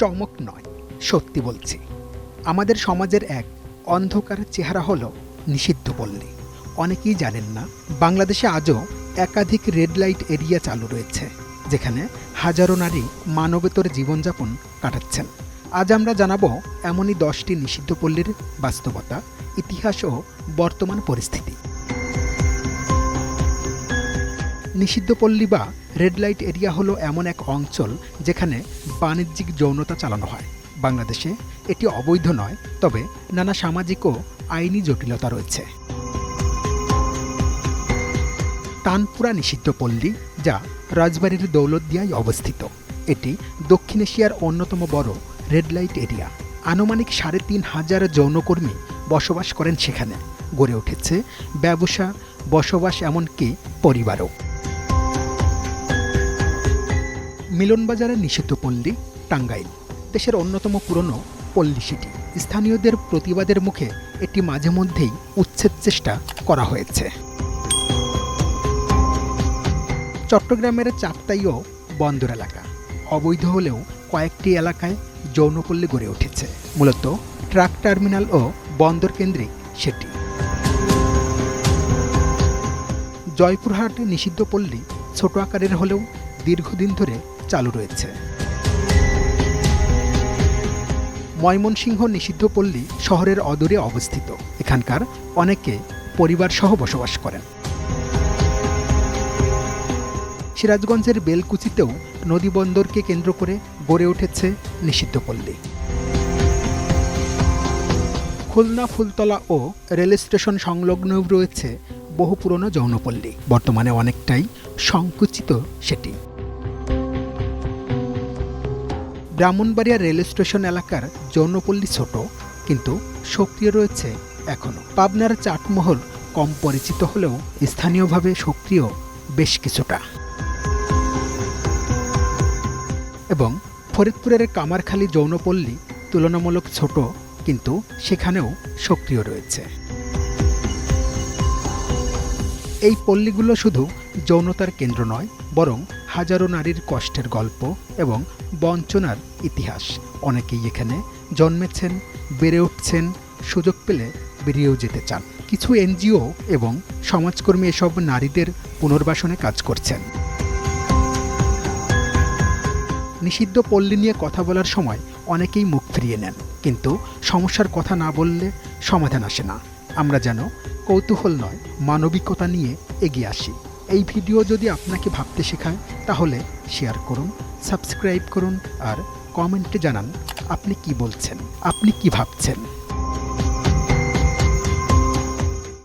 চমক নয়, সত্যি বলছি। আমাদের সমাজের এক অন্ধকার চেহারা হলো নিষিদ্ধ পল্লী। অনেকেই জানেন না, বাংলাদেশে আজও একাধিক রেড লাইট এরিয়া চালু রয়েছে, যেখানে হাজারো নারী মানবেতর জীবনযাপন কাটাচ্ছেন। আজ আমরা জানাব এমনই দশটি নিষিদ্ধ পল্লীর বাস্তবতা, ইতিহাস ও বর্তমান পরিস্থিতি। নিষিদ্ধ পল্লী বা রেড লাইট এরিয়া হলো এমন এক অঞ্চল যেখানে বাণিজ্যিক যৌনতা চালানো হয়। বাংলাদেশে এটি অবৈধ নয়, তবে নানা সামাজিক ও আইনি জটিলতা রয়েছে। তানপুরা নিষিদ্ধ পল্লী, যা রাজবাড়ির দৌলতদিয়ায় অবস্থিত। এটি দক্ষিণ এশিয়ার অন্যতম বড় রেড লাইট এরিয়া আনুমানিক সাড়ে তিন হাজার যৌনকর্মী বসবাস করেন সেখানে। গড়ে উঠেছে ব্যবসা, বসবাস, এমনকি পরিবারও। মিলনবাজারের নিষিদ্ধ পল্লী, টাঙ্গাইল, দেশের অন্যতম পুরনো পল্লী সিটি। স্থানীয়দের প্রতিবাদের মুখে এটি মাঝে মধ্যেই উচ্ছেদ চেষ্টা করা হয়েছে। চট্টগ্রামের চাপতাইও বন্দর এলাকা অবৈধ হলেও কয়েকটি এলাকায় যৌনপল্লী গড়ে উঠেছে। মূলত ট্রাক টার্মিনাল ও বন্দর কেন্দ্রিক সেটি। জয়পুরহাট নিষিদ্ধ পল্লী ছোট আকারের হলেও দীর্ঘদিন ধরে চালু রয়েছে। ময়মনসিংহ নিষিদ্ধ পল্লী শহরের অদূরে অবস্থিত। এখানকার অনেকে পরিবার সহ বসবাস করেন। সিরাজগঞ্জের বেলকুচিতেও নদী বন্দরকে কেন্দ্র করে গড়ে উঠেছে নিষিদ্ধ পল্লী। খুলনা, ফুলতলা ও রেল স্টেশন সংলগ্নও রয়েছে বহু পুরনো যৌনপল্লী বর্তমানে অনেকটাই সংকুচিত সেটি। ব্রাহ্মণবাড়িয়া রেল স্টেশন এলাকার যৌনপল্লী ছোট, কিন্তু সক্রিয় রয়েছে এখনও। পাবনার চাটমহল কম পরিচিত হলেও স্থানীয়ভাবে সক্রিয় বেশ কিছুটা। এবং ফরিদপুরের কামারখালী যৌনপল্লী তুলনামূলক ছোট, কিন্তু সেখানেও সক্রিয় রয়েছে। এই পল্লীগুলো শুধু যৌনতার কেন্দ্র নয়, বরং হাজারো নারীর কষ্টের গল্প এবং বঞ্চনার ইতিহাস। অনেকেই এখানে জন্মেছেন, বেড়ে উঠছেন, সুযোগ পেলে বেরিয়েও যেতে চান। কিছু এনজিও এবং সমাজকর্মী এসব নারীদের পুনর্বাসনে কাজ করছেন। নিষিদ্ধ পল্লী নিয়ে কথা বলার সময় অনেকেই মুখ ফিরিয়ে নেন। কিন্তু সমস্যার কথা না বললে সমাধান আসে না। আমরা যেন কৌতূহল নয়, মানবিকতা নিয়ে এগিয়ে আসি। এই ভিডিও যদি আপনাকে ভাবতে শেখায়, তাহলে শেয়ার করুন সাবস্ক্রাইব করুন আর কমেন্টে জানান, আপনি কি বলছেন? আপনি কি ভাবছেন?